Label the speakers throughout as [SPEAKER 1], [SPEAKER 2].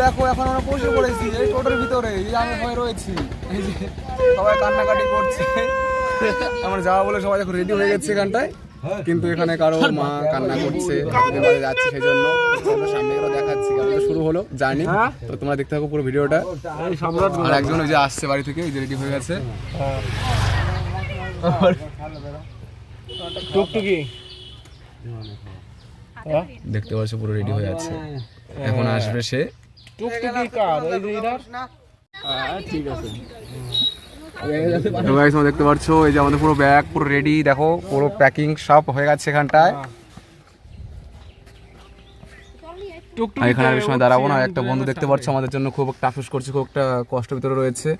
[SPEAKER 1] দেখো এখন আমরা বসে পড়েছি এই টোটোর ভিতরে এই আমি হয়ে রয়েছি। এই যে সবাই কান্নাকাটি করছে। আমরা যাওয়া বলে সবাই এখন রেডি হয়ে গেছে এখানটায়। কিন্তু এখানে কারও মা কান্না করছে বাড়ি যাচ্ছি সেই জন্য সামনে গেলে দেখাচ্ছি আমাদের শুরু হলো জানি তো তোমরা দেখতে থাকো পুরো ভিডিওটা। আর একজন ওই যে আসছে বাড়ি থেকে ওই যে রেডি হয়ে গেছে।
[SPEAKER 2] টুকটুকি।
[SPEAKER 1] দেখতে পাচ্ছ পুরো রেডি হয়ে আছে। এখন আসবে সে
[SPEAKER 2] টুকটুকি কার ওই যে এটার ঠিক আছে।
[SPEAKER 1] দেখতে পাচ্ছ এই যে আমাদের পুরো ব্যাগ পুরো রেডি দেখো পুরো প্যাকিং সব হয়ে গেছে এখানটায়। এখানে সময় দাঁড়াবো না একটা বন্ধু দেখতে পাচ্ছ আমাদের জন্য খুব একটা আফসোস করছে খুব একটা কষ্ট ভিতরে রয়েছে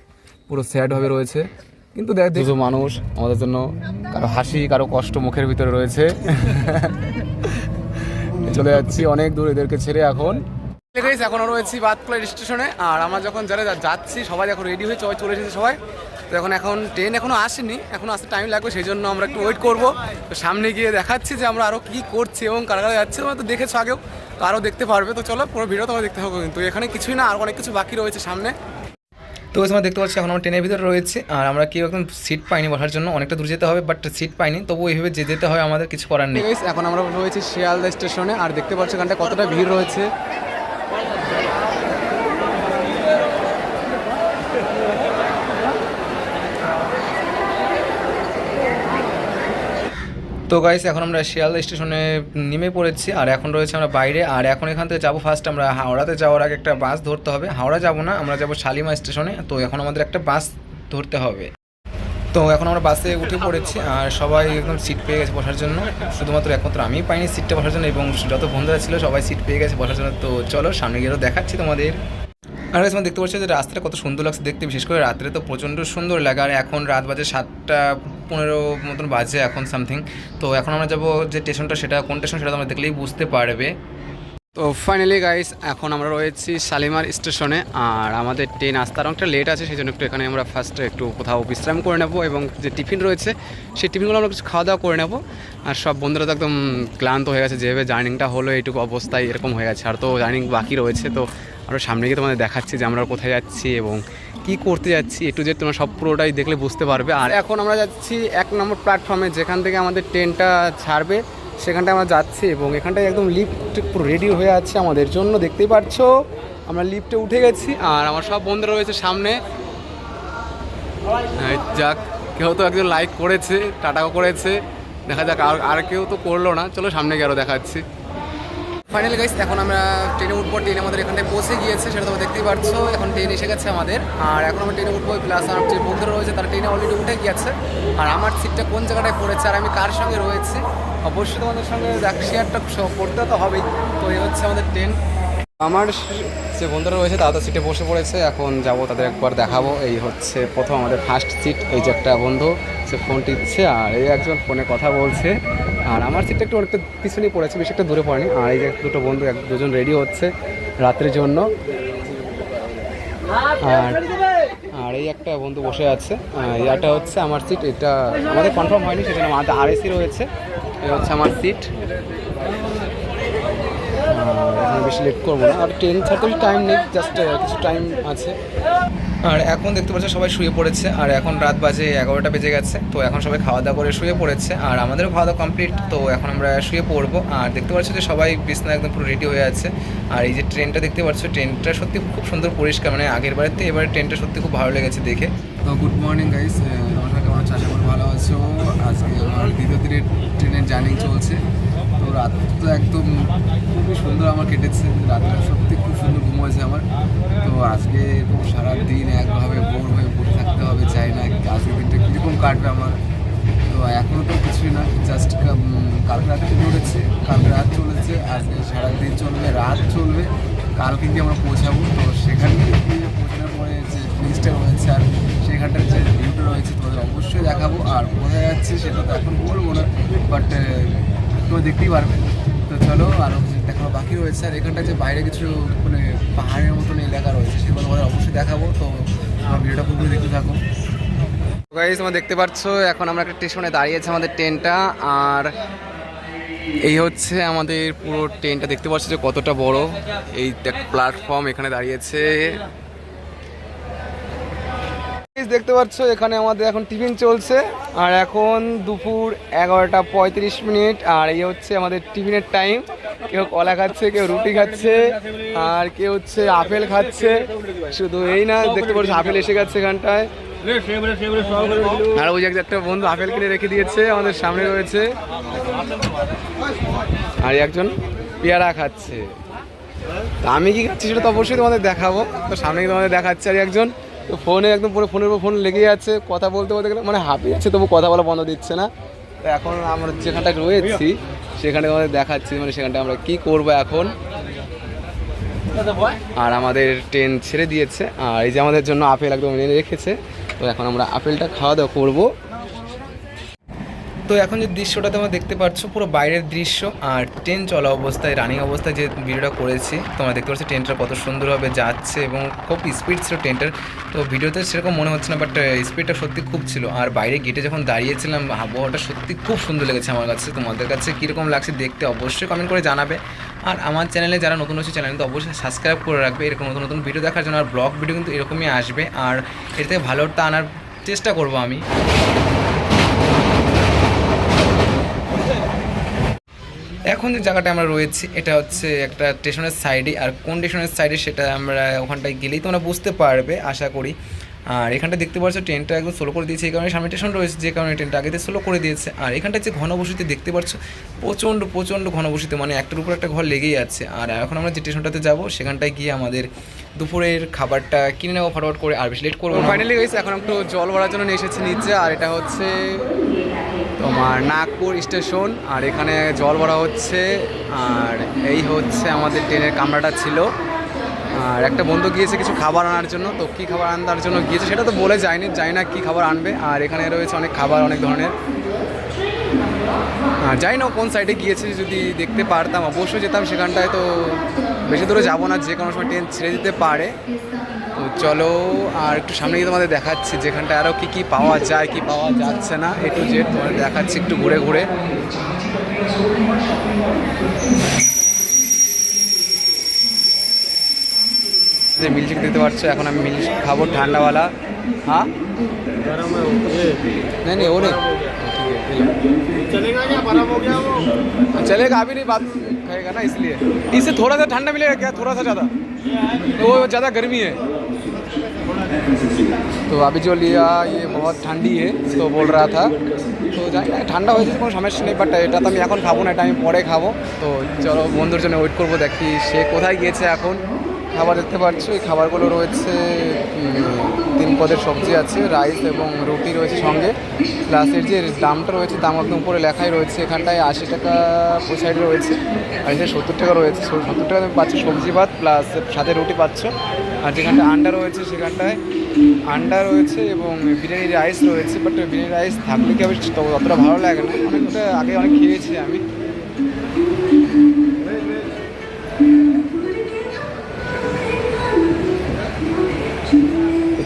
[SPEAKER 1] পুরো স্যাড ভাবে রয়েছে। কিন্তু দেখ দুটো মানুষ আমাদের জন্য কারও হাসি কারও কষ্ট মুখের ভিতরে রয়েছে। চলে যাচ্ছি অনেক দূর এদেরকে ছেড়ে এখন। গাইস এখনও রয়েছি বাতকুলা স্টেশনে, আর আমরা যখন যারা যাচ্ছি, সবাই এখন রেডি হয়ে সবাই চলে এসেছে সবাই। তো এখন এখন ট্রেন এখনও আসেনি, এখন আসতে টাইম লাগবে, সেই জন্য আমরা একটু ওয়েট করব। তো সামনে গিয়ে দেখাচ্ছি যে আমরা আরও কী করছি এবং কারা কারা যাচ্ছে, তোমরা তো দেখেছ আগেও, তো আরও দেখতে পারবে। তো চলো, পুরো ভিডিও তোমার দেখতে হবে কিন্তু। এখানে কিছুই না, আর অনেক কিছু বাকি রয়েছে সামনে। তো তোমরা দেখতে পাচ্ছি এখন আমরা ট্রেনের ভিতরে রয়েছে, আর আমরা কেউ এখন সিট পাইনি বসার জন্য। অনেকটা দূর যেতে হবে বাট সিট পাইনি। তবু এইভাবে যে যেতে হয়, আমাদের কিছু করার নেই। এখন আমরা রয়েছি শিয়ালদা স্টেশনে, আর দেখতে পাচ্ছি এখানটা কতটা ভিড় রয়েছে। তো গাইস এখন আমরা শিয়ালদা স্টেশনে নেমে পড়েছি, আর এখন রয়েছে আমরা বাইরে, আর এখন এখান থেকে যাব ফার্স্ট আমরা হাওড়াতে যাওয়ার আগে একটা বাস ধরতে হবে। হাওড়া যাব না, আমরা যাব শালিমা স্টেশনে, তো এখন আমাদের একটা বাস ধরতে হবে। তো এখন আমরা বাসে উঠে পড়েছি, আর সবাই একদম সিট পেয়ে গেছে বসার জন্য। শুধুমাত্র একমাত্র আমিই পাইনি সিটটা বসার জন্য, এবং যত বন্ধুরা ছিল সবাই সিট পেয়ে গেছে বসার জন্য। তো চলো, সামনে গিয়েও দেখাচ্ছি তোমাদের। আর তোমরা দেখতে পাচ্ছ যে রাস্তাটা কত সুন্দর লাগছে দেখতে, বিশেষ করে রাত্রে তো প্রচণ্ড সুন্দর লাগে, আর এখন রাত বাজে সাতটা পনেরো মতন বাজে এখন সামথিং তো এখন আমরা যাব যে স্টেশনটা সেটা কোন স্টেশন সেটা তোমরা দেখলেই বুঝতে পারবে। তো ফাইনালি গাইস এখন আমরা রয়েছি শালিমার স্টেশনে আর আমাদের ট্রেন আসতে অনেকটা লেট আছে সেই জন্য একটু এখানে আমরা ফার্স্টে একটু কোথাও বিশ্রাম করে নেব, এবং যে টিফিন রয়েছে, সেই টিফিনগুলো আমরা কিছু খাওয়া দাওয়া করে নেব। আর সব বন্ধুরা তো একদম ক্লান্ত হয়ে গেছে, যেভাবে জার্নিংটা হলো, এইটুকু অবস্থায় এরকম হয়ে গেছে। আর তো জার্নিং বাকি রয়েছে, তো আমরা সামনে গিয়ে তোমাদের দেখাচ্ছি যে আমরা কোথায় যাচ্ছি, এবং কি করতে যাচ্ছি একটু যে তোমরা সব পুরোটাই দেখলে বুঝতে পারবে। আর এখন আমরা যাচ্ছি এক নম্বর প্ল্যাটফর্মে যেখান থেকে আমাদের ট্রেনটা ছাড়বে, সেখানটায় আমরা যাচ্ছি এবং এখানটায় একদম লিফট পুরো রেডি হয়ে আছে আমাদের জন্য, দেখতেই পাচ্ছো আমরা লিফটে উঠে গেছি, আর আমার সব বন্ধুরা রয়েছে সামনে। যাক, কেউ তো একজন লাইক করেছে, টাটাও করেছে। দেখা যাক, আর আর কেউ তো করল না। চলো সামনে গিয়ে আরও দেখাচ্ছি। ফাইনালি গাইস, এখন আমরা ট্রেনে উঠবো, ট্রেন আমাদের এখানটায় পৌঁছে গিয়েছে, সেটা তোমরা দেখতেই পাচ্ছ এখন ট্রেন এসে গেছে আমাদের। আর এখন আমরা ট্রেনে উঠবো প্লাস আমার যে বন্ধুরা রয়েছে, তারা ট্রেনে অলরেডি উঠে গিয়েছে। আর আমার সিটটা কোন জায়গাটায় পড়েছে, আর আমি কার সঙ্গে রয়েছি, অবশ্যই তোমাদের সঙ্গে শেয়ারটা করতে তো হবেই। তো এই হচ্ছে আমাদের ট্রেন আমার যে বন্ধুরা রয়েছে, তারা সিটে বসে পড়েছে, এখন যাব তাদের একবার দেখাবো। এই হচ্ছে প্রথম আমাদের ফার্স্ট সিট এই যে একটা বন্ধু, সে ফোন টিপছে, আর এই একজন ফোনে কথা বলছে। আর আমার সিটটা একটু অনেকটা পিছনেই পড়েছে, বেশি একটা দূরে পড়েনি। আর এই যে দুটো বন্ধু, এক দুজন রেডি হচ্ছে রাত্রির জন্য। আর আর এই একটা বন্ধু বসে আছে। এটা হচ্ছে আমার সিট এটা আমাদের কনফার্ম হয়নি, সেজন্য আমাদের আর এসি রয়েছে। এই হচ্ছে আমার সিট বেশি লেট করব না। আর ট্রেন ছাড়তে টাইম নেই জাস্ট কিছু টাইম আছে। আর এখন দেখতে পাচ্ছ সবাই শুয়ে পড়েছে, আর এখন রাত বাজে এগারোটা বেজে গেছে, তো এখন সবাই খাওয়া দাওয়া করে শুয়ে পড়েছে, আর আমাদেরও খাওয়া দাওয়া কমপ্লিট তো এখন আমরা শুয়ে পড়ব, আর দেখতে পাচ্ছ যে সবাই বিছনা একদম পুরো রেডি হয়ে আছে, আর এই যে ট্রেনটা দেখতে পাচ্ছ ট্রেনটা সত্যি খুব সুন্দর পরিষ্কার মানে আগের থেকে এবারে ট্রেনটা সত্যি খুব ভালো লেগেছে দেখে। তো গুড মর্নিং গাইস নমস্কার কেমন আছো? আশা করি ভালো আছো। আজকে আমার দ্বিতীয় দিনের ট্রেনের জার্নি চলছে, তো রাত তো একদম সুন্দর আমার কেটেছে, রাতটা সত্যি খুব সুন্দর ঘুম হয়েছে আমার। তো আজকে এরকম সারাদিন একভাবে বোর হয়ে পড়ে থাকতে হবে, চাই না আজকের দিনটা কীরকম কাটবে আমার। তো এখনও তো কিছুই না জাস্ট কালকে রাতে উঠেছে, কালকে রাত চলেছে, আজকে সারাদিন চলবে, রাত চলবে, কালকে গিয়ে আমরা পৌঁছাবো। তো সেখানে পৌঁছানোর পরে যে জিনিসটা রয়েছে আর সেখানটার যে ভিউটা রয়েছে তোমাদের অবশ্যই দেখাবো। আর কোথায় যাচ্ছে সেটা তো এখন বলব না বাট তোমরা দেখতেই পারবে। তো চলো আরও বাকি রয়েছে। আর এখানটা যে বাইরে কিছু মানে পাহাড়ের মতন এলাকা রয়েছে, সেগুলো তোমাদের অবশ্যই দেখাবো। তো আমার ভিডিওটা পুরোপুরি দেখতে থাকো। গাইজ তোমরা দেখতে পাচ্ছ, এখন আমরা একটা স্টেশনে দাঁড়িয়েছে আমাদের ট্রেনটা আর এই হচ্ছে আমাদের পুরো ট্রেনটা দেখতে পাচ্ছ যে কতটা বড়। এই প্ল্যাটফর্ম এখানে দাঁড়িয়েছে। দেখতে পাচ্ছ, এখানে আমাদের এখন টিফিন চলছে। আর এখন দুপুর এগারোটা পঁয়ত্রিশ মিনিট, আর এই হচ্ছে আমাদের টিফিনের টাইম। কেউ কলা খাচ্ছে, কেউ রুটি খাচ্ছে, আর কেউ হচ্ছে আপেল খাচ্ছে। শুধু এই না, দেখতে পাচ্ছ, আপেল এসে গেছে এখানটায়। আর ওই একটা বন্ধু আপেল কিনে রেখে দিয়েছে, আমাদের সামনে রয়েছে। আর একজন পেয়ারা খাচ্ছে। আমি কি খাচ্ছি সেটা তো অবশ্যই তোমাদের দেখাবো। তো সামনে তোমাদের দেখাচ্ছে আর একজন? তো ফোনে একদম পুরো ফোনের উপর ফোন লেগে যাচ্ছে কথা বলতে বলতে গেলে মানে হাঁপিয়ে যাচ্ছে, তবু কথা বলা বন্ধ দিচ্ছে না। তো এখন আমরা যেখানটা রয়েছি, সেখানে আমাদের দেখাচ্ছি মানে সেখানটা আমরা কি করব এখন। আর আমাদের ট্রেন ছেড়ে দিয়েছে, আর এই যে আমাদের জন্য আপেল একদম এনে রেখেছে, তো এখন আমরা আপেলটা খাওয়া দাওয়া করব। তো এখন যে দৃশ্যটা তোমরা দেখতে পাচ্ছ, পুরো বাইরের দৃশ্য আর ট্রেন চলা অবস্থায় রানিং অবস্থায় যে ভিডিওটা করেছি, তোমরা দেখতে পাচ্ছ ট্রেনটা কত সুন্দরভাবে যাচ্ছে এবং খুব স্পিড ছিল ট্রেনটার তো ভিডিওতে সেরকম মনে হচ্ছে না বাট স্পিডটা সত্যি খুব ছিল। আর বাইরে গেটে যখন দাঁড়িয়েছিলাম, আবহাওয়াটা সত্যি খুব সুন্দর লেগেছে আমার কাছে। তোমাদের কাছে কীরকম লাগছে দেখতে অবশ্যই কমেন্ট করে জানাবে। আর আমার চ্যানেলে যারা নতুন হচ্ছে চ্যানেল তো অবশ্যই সাবস্ক্রাইব করে রাখবে। এরকম নতুন নতুন ভিডিও দেখার জন্য আর ব্লগ ভিডিও কিন্তু এরকমই আসবে। আর এর থেকে ভালোটা আনার চেষ্টা করব আমি। এখন যে জায়গাটা আমরা রয়েছি, এটা হচ্ছে একটা স্টেশনের সাইডে। আর কোন স্টেশনের সাইডে সেটা আমরা ওখানটায় গেলেই তোমরা বুঝতে পারবে, আশা করি। আর এখানটা দেখতে পাচ্ছ, ট্রেনটা একদম স্লো করে দিয়েছে, এই কারণে সামনে স্টেশন রয়েছে, যে কারণে ট্রেনটা আগেতে স্লো করে দিয়েছে। আর এখানটা যে ঘনবসতি দেখতে পাচ্ছ, প্রচণ্ড প্রচণ্ড ঘনবসতি মানে একটার উপর একটা ঘর লেগেই আছে। আর এখন আমরা যে স্টেশনটাতে যাব, সেখানটায় গিয়ে আমাদের দুপুরের খাবারটা কিনে নেব ফটাফট করে, আর বেশি লেট করব ফাইনালি গেছে এখন একটু জল ভরার জন্য নিয়ে এসেছি নিচে, আর এটা হচ্ছে তোমার নাগপুর স্টেশন, আর এখানে জল ভরা হচ্ছে, আর এই হচ্ছে আমাদের ট্রেনের কামরাটা ছিল। আর একটা বন্ধু গিয়েছে কিছু খাবার আনার জন্য, তো কী খাবার আনার জন্য গিয়েছে সেটা তো বলে যায়নি, জানি না কী খাবার আনবে, আর এখানে রয়েছে অনেক খাবার, অনেক ধরনের। জানি না কোন সাইডে গিয়েছে, যদি দেখতে পারতাম, অবশ্যই যেতাম সেখানটায়, তো বেশি দূরে যাব না, যে কোনো সময় ট্রেন ছেড়ে দিতে পারে। তো চলো আর একটু সামনে গিয়ে তোমাদের দেখাচ্ছি যেখানটায় আরও কী কী পাওয়া যায় কি পাওয়া যাচ্ছে না এ টু জেড তোমাদের দেখাচ্ছি একটু ঘুরে ঘুরে যে মিল্ক দিতে পারছো এখন আমি মিল্ক খাবো ঠান্ডাওয়ালা हाँ नहीं नहीं वो नहीं ठीक है
[SPEAKER 2] चलेगा क्या बराबर हो गया वो
[SPEAKER 1] चलेगा अभी नहीं बात खाएगा ना इसलिए इससे थोड़ा सा ठंडा मिलेगा क्या थोड़ा सा ज़्यादा तो वो ज़्यादा गर्मी है তো अभी जो लिया ये बहुत ठंडी है तो बोल रहा था তো জানি না ঠান্ডা হয়েছে কোনো সমস্যা নেই বাট এটা তো আমি এখন খাবো না এটা আমি পরে খাবো তো চলো বন্ধুর জন্য ওয়েট করবো দেখি সে কোথায় গিয়েছে এখন খাবার দেখতে পাচ্ছ এই খাবারগুলো রয়েছে উম, তিন পদের সবজি আছে রাইস এবং রুটি রয়েছে সঙ্গে প্লাস এর যে দামটা রয়েছে দাম একদম উপরে লেখাই রয়েছে, এখানটায় আশি টাকা ওই সাইডে রয়েছে, আর এখানে সত্তর টাকা রয়েছে। সত্তর টাকা তুমি পাচ্ছ সবজি ভাত প্লাস সাথে রুটি পাচ্ছ। আর যেখানটায় আন্ডা রয়েছে, সেখানটায় আন্ডা রয়েছে এবং বিরিয়ানি রাইস রয়েছে বাট বিরিয়ানি রাইস থাকলে কি তো অতটা ভালো লাগে না। অনেকটা আগে অনেক খেয়েছি আমি।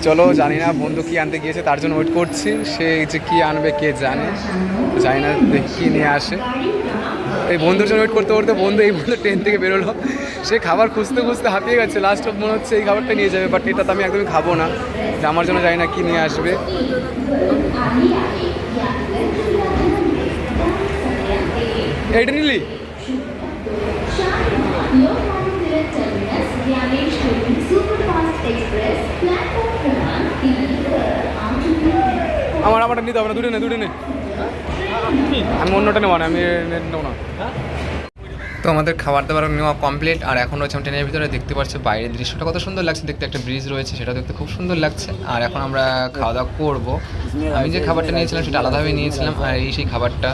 [SPEAKER 1] চলো, জানি না বন্ধু কি আনতে গিয়েছে, তার জন্য ওয়েট করছি। সে যে কি আনবে, কে জানে। জানি না দেখি নিয়ে আসে। এই বন্ধুর জন্য ওয়েট করতে করতে বন্ধু এই বন্ধু ট্রেন থেকে বেরোলো। সে খাবার খুঁজতে খুঁজতে হাঁপিয়ে গেছে। লাস্ট অফ মনে হচ্ছে এই খাবারটা নিয়ে যাবে বাট এটা তো আমি একদমই খাব না। আমার জন্য জানি না কি নিয়ে আসবে। এইটা নিলি? আমার আমারটা নিতে হবে না দুটো নে দুটো নে। আমি অন্যটা নেব না আমি নেব না। তো আমাদের খাবার দাবার নেওয়া কমপ্লিট আর এখন রয়েছে আমি ট্রেনের ভিতরে দেখতে পাচ্ছি বাইরের দৃশ্যটা কত সুন্দর লাগছে দেখতে একটা ব্রিজ রয়েছে সেটা দেখতে খুব সুন্দর লাগছে। আর এখন আমরা খাওয়া দাওয়া করব। আমি যে খাবারটা নিয়েছিলাম সেটা আলাদাভাবে নিয়েছিলাম আর এই সেই খাবারটা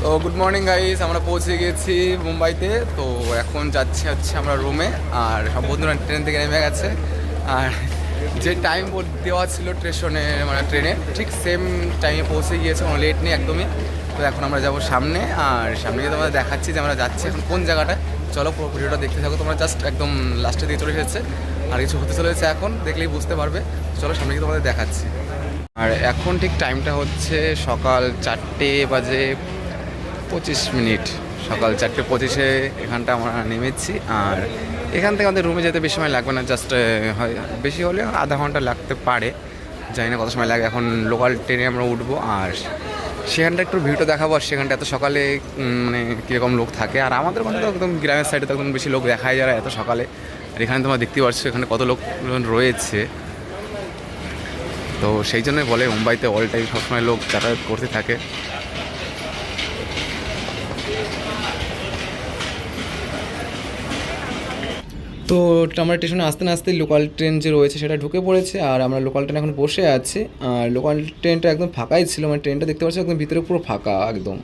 [SPEAKER 1] তো গুড মর্নিং গাইস আমরা পৌঁছে গেছি মুম্বাইতে। তো এখন যাচ্ছি হচ্ছে আমরা রুমে আর সব বন্ধুরা ট্রেন থেকে নেমে গেছে। আর যে টাইম দেওয়া ছিল স্টেশনে মানে ট্রেনে ঠিক সেম টাইমে পৌঁছে গিয়েছে। কোনো লেট নেই একদমই। তো এখন আমরা যাব সামনে। আর সামনে গিয়ে তোমাদের দেখাচ্ছি যে আমরা যাচ্ছি এখন কোন জায়গাটা চলো পুরো ভিডিওটা দেখতে থাকো। তোমরা জাস্ট একদম লাস্টে দিয়ে চলে এসেছে। আর কিছু হতে চলেছে এখন, দেখলেই বুঝতে পারবে। চলো সামনে গিয়ে তোমাদের দেখাচ্ছি। আর এখন ঠিক টাইমটা হচ্ছে সকাল চারটে বাজে পঁচিশ মিনিট। সকাল চারটে পঁচিশে এখানটা আমরা নেমেছি। আর এখান থেকে আমাদের রুমে যেতে বেশি সময় লাগবে না জাস্ট হয়, বেশি হলে আধা ঘণ্টা লাগতে পারে। জানি না কত সময় লাগে, এখন লোকাল ট্রেনে আমরা উঠবো। আর সেখানটা একটু ভিউটা দেখাবো, আর সেখানটা এত সকালে মানে কীরকম লোক থাকে। আর আমাদের মধ্যে তো একদম, গ্রামের সাইডে তো একদম বেশি লোক দেখাই যায় না এত সকালে। আর এখানে তোমরা দেখতে পাচ্ছ এখানে কত লোক রয়েছে। তো সেই জন্যই বলে মুম্বাইতে অল টাইম সবসময় লোক যাতায়াত করতে থাকে। তো আমরা স্টেশনে আসতে না আসতে লোকাল ট্রেন যে রয়েছে সেটা ঢুকে পড়েছে আর আমরা লোকাল ট্রেন এখন বসে আছি। আর লোকাল ট্রেনটা একদম ফাঁকাই ছিল মানে ট্রেনটা দেখতে পাচ্ছি একদম ভিতরে পুরো ফাঁকা একদম।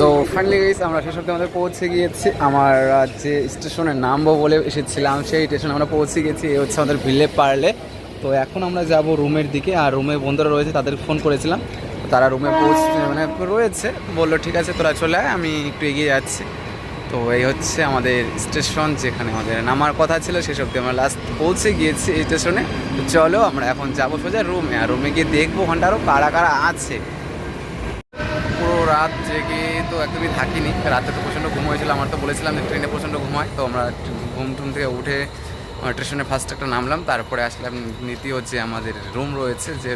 [SPEAKER 1] তো ফাইনালি গেছি আমরা শেষ অব্দি আমাদের পৌঁছে গিয়েছি। আমার যে স্টেশনে নামবো বলে এসেছিলাম। সেই স্টেশনে আমরা পৌঁছে গেছি এই হচ্ছে আমাদের ভিলে পারলে তো এখন আমরা যাব রুমের দিকে, আর রুমে বন্ধুরা রয়েছে, তাদের ফোন করেছিলাম। তারা রুমে পৌঁছ মানে রয়েছে, বলল, ঠিক আছে, তোরা চলে আয়, আমি একটু এগিয়ে যাচ্ছি। তো এই হচ্ছে আমাদের স্টেশন যেখানে আমাদের নামার কথা ছিল। শেষ দিয়ে আমরা লাস্ট পৌঁছে গিয়েছি এই স্টেশনে চলো, আমরা এখন যাব সোজা রুমে, আর রুমে গিয়ে দেখব ওখানটা আরও কারা কারা আছে। পুরো রাত জেগে একদমই থাকিনি। রাতে তো প্রচণ্ড ঘুম হয়েছিল, আমার তো বলেছিলাম যে ট্রেনে প্রচণ্ড ঘুম হয়। তো আমরা ঘুম টুম থেকে উঠে স্টেশনে ফার্স্ট একটা নামলাম, তারপরে আসলাম দ্বিতীয় যে আমাদের রুম রয়েছে, যে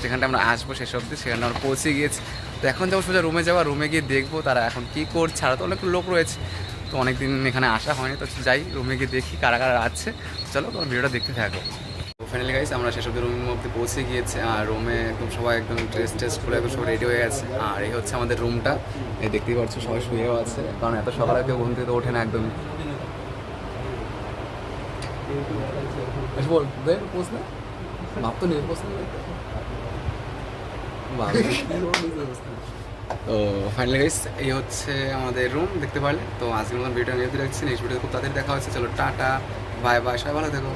[SPEAKER 1] যেখানটা আমরা আসব শেষ অবধি, সেখানে আমরা পৌঁছে গিয়েছি। তো এখন যাব সোজা রুমে যাওয়া রুমে গিয়ে দেখব তারা এখন কী করছে। আর তো অনেক লোক রয়েছে, তো অনেক দিন এখানে আসা হয়নি। তো যাই রুমে গিয়ে দেখি কারা কারা আছে। চলো ভিডিওটা দেখতে থাকো। ফাইনালি গাইস আমরা সেসব রুমের মধ্যে পৌঁছে গিয়েছি আর রুমে একদম সবাই একদম ড্রেস ট্রেস খুলে একদম সব রেডি হয়ে আছে আর এই হচ্ছে আমাদের রুমটা এই দেখতেই পাচ্ছ সবাই শুয়েও আছে। কারণ এত সকালে কেউ ঘুম থেকে ওঠে না না। ভাব তো তো ফাইনালি গাইস এই হচ্ছে আমাদের রুম দেখতে পারলে? তো আজকের মতন ভিডিও নিয়ে রাখছি। নেক্সট ভিডিও খুব তাড়াতাড়ি দেখা হচ্ছে। চলো, টাটা বাই বাই সবাই ভালো থেকো।